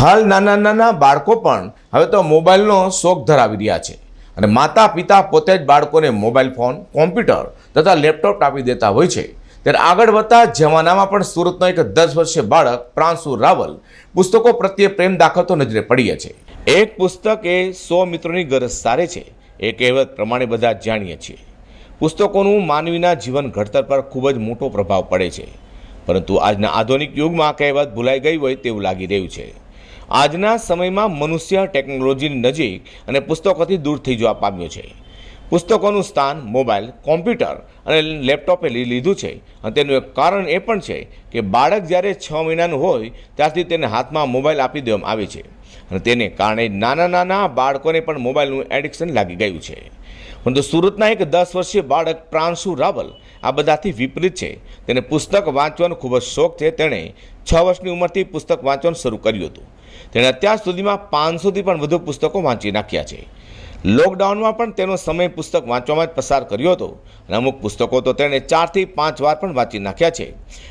હાલ નાના નાના બાળકો પણ હવે તો મોબાઈલનો શોખ ધરાવી રહ્યા છે. અને માતા પિતા પોતે જ બાળકોને મોબાઈલ ફોન, કોમ્પ્યુટર તથા લેપટોપ આપી દેતા હોય છે. ત્યારે આગળ વધતા જમાનામાં પણ સુરતનો એક દસ વર્ષીય બાળક, પ્રાંશુ રાવલ, પુસ્તકો પ્રત્યે પ્રેમ દાખવતો નજરે પડીએ છે. એક પુસ્તક એ સો મિત્રોની ગરજ સારે છે. એ કહેવત પ્રમાણે બધા જાણીએ છીએ. પુસ્તકોનું માનવીના જીવન ઘડતર પર ખૂબ જ મોટો પ્રભાવ પડે છે. પરંતુ આજના આધુનિક યુગમાં કહેવત ભૂલાઈ ગઈ હોય તેવું લાગી રહ્યું છે. આજના સમયમાં મનુષ્ય ટેકનોલોજીની નજીક અને પુસ્તકોથી દૂર થઈ જવા પામ્યો છે. પુસ્તકોનું સ્થાન મોબાઈલ, કોમ્પ્યુટર અને લેપટોપે લઈ લીધું છે. અને તેનું એક કારણ એ પણ છે કે બાળક જ્યારે છ મહિનાનું હોય, ત્યારથી તેને હાથમાં મોબાઈલ આપી દેવામાં આવે છે. અને તેને કારણે નાના નાના બાળકોને પણ મોબાઈલનું એડિક્શન લાગી ગયું છે. પરંતુ સુરતના એક દસ વર્ષીય બાળક પ્રાંશુ રાવલ આ બધાથી વિપરીત છે. તેને પુસ્તક વાંચવાનો ખૂબ જ શોખ છે. તેણે છ વર્ષની ઉંમરથી પુસ્તક વાંચવાનું શરૂ કર્યું હતું. તેણે અત્યાર સુધીમાં પાંચસોથી પણ વધુ પુસ્તકો વાંચી નાખ્યા છે. લોકડાઉનમાં પણ તેનો સમય પુસ્તક વાંચવામાં જ પસાર કર્યો હતો અને અમુક પુસ્તકો તો તેણે ચારથી પાંચ વાર પણ વાંચી નાખ્યા છે.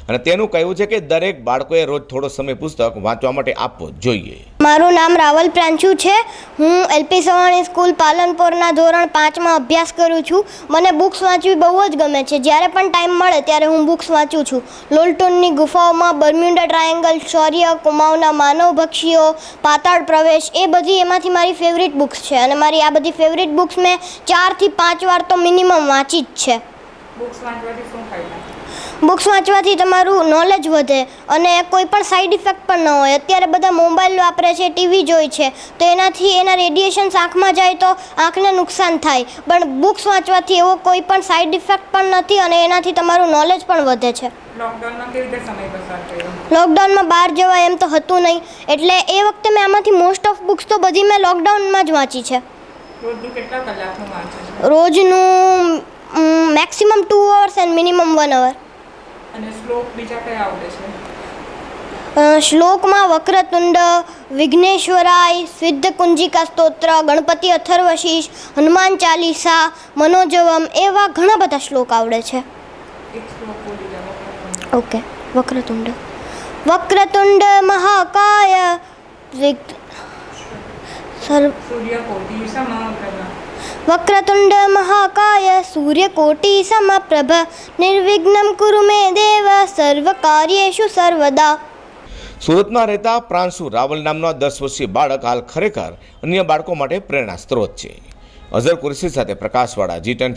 અને તેનું કહેવું છે કે દરેક બાળકોએ રોજ થોડો સમય પુસ્તક વાંચવા માટે આપવો જોઈએ. મારું નામ રાવલ પ્રાંશુ છે. હું એલપી સવાણી સ્કૂલ પાલનપુરના ધોરણ પાંચમાં અભ્યાસ કરું છું. મને બુક્સ વાંચવી બહુ જ ગમે છે. જ્યારે પણ ટાઈમ મળે ત્યારે હું બુક્સ વાંચું છું. લોલટોનની ગુફાઓમાં બર્મ્યુડા ટ્રાયેંગલ, શૌર્ય કુમાઉના માનવભક્ષીઓ પાતાળ પ્રવેશ, એ બધી એમાંથી મારી ફેવરિટ બુક્સ છે. અને મારી આ બધી ફેવરિટ બુક્સ મેં ચારથી પાંચ વાર તો મિનિમમ વાંચી જ છે. બુક્સ વાંચવાથી શું ફાયદા? બુક્સ વાંચવાથી તમારું નોલેજ વધે અને કોઈ પણ સાઈડ ઇફેક્ટ પણ ન હોય. અત્યારે બધા મોબાઈલ વાપરે છે ટીવી જોઈ છે. તો એનાથી એના રેડિયેશન્સ આંખમાં જાય તો આંખને નુકસાન થાય. પણ બુક્સ વાંચવાથી એવો કોઈ પણ સાઈડ ઇફેક્ટ પણ નથી અને એનાથી તમારું નોલેજ પણ વધે છે. લોકડાઉનમાં કેવી રીતે સમય પસાર કર્યો? લોકડાઉનમાં બહાર જવાય એમ તો હતું નહીં. એટલે એ વખતે મેં આમાંથી મોસ્ટ ઓફ બુક્સ તો બધી મેં લોકડાઉનમાં જ વાંચી છે? રોજનું maximum two hours and minimum one hour અને શ્લોક બીજા કયા આવડે છે? શ્લોકમાં વક્રતુંડ વિઘ્નેશ્વરાય સિદ્ધ કુંજિકા સ્તોત્ર ગણપતિ અથર્વશીષ હનુમાન ચાલીસા મનોજવમ એવા ઘણા બધા શ્લોક આવડે છે. ઓકે વક્રતુંડ. વક્રતુંડ મહાકાય સર્વ વક્રતુંડ મહાકાય સૂર્યકોટી સમપ્રભ નિર્વિઘ્નમ કુરુ મે દેવ સર્વ કાર્યેષુ સર્વદા સુરતમાં રહેતા પ્રાંશુ રાવલ નામનો દસ વર્ષીય બાળક હાલ ખરેખર અન્ય બાળકો માટે પ્રેરણા સ્ત્રોત છે. અઝર કુરશી સાથે પ્રકાશવાળા જી ટેન